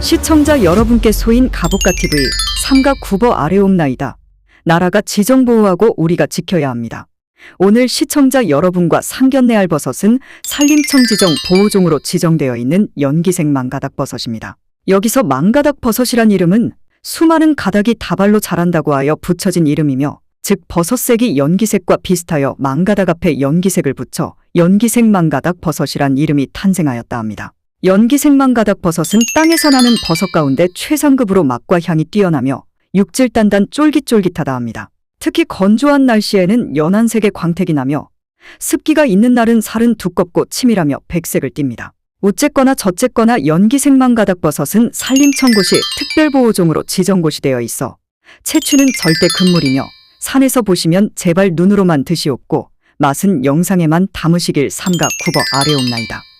시청자 여러분께 소인 가복가 TV 삼가 구버 아래옵나이다. 나라가 지정보호하고 우리가 지켜야 합니다. 오늘 시청자 여러분과 상견례 알버섯은 산림청 지정 보호종으로 지정되어 있는 연기색 망가닥 버섯입니다. 여기서 망가닥 버섯이란 이름은 수많은 가닥이 다발로 자란다고 하여 붙여진 이름이며 즉 버섯색이 연기색과 비슷하여 망가닥 앞에 연기색을 붙여 연기색 망가닥 버섯이란 이름이 탄생하였다 합니다. 연기색 망가닥 버섯은 땅에서 나는 버섯 가운데 최상급으로 맛과 향이 뛰어나며 육질 단단 쫄깃쫄깃하다 합니다. 특히 건조한 날씨에는 연한색의 광택이 나며 습기가 있는 날은 살은 두껍고 치밀하며 백색을 띱니다. 우쨌거나 저쨌거나 연기색 망가닥 버섯은 산림청고시 특별보호종으로 지정고시 되어 있어 채취는 절대 금물이며 산에서 보시면 제발 눈으로만 드시옵고 맛은 영상에만 담으시길 삼가 구버 아래옵나이다.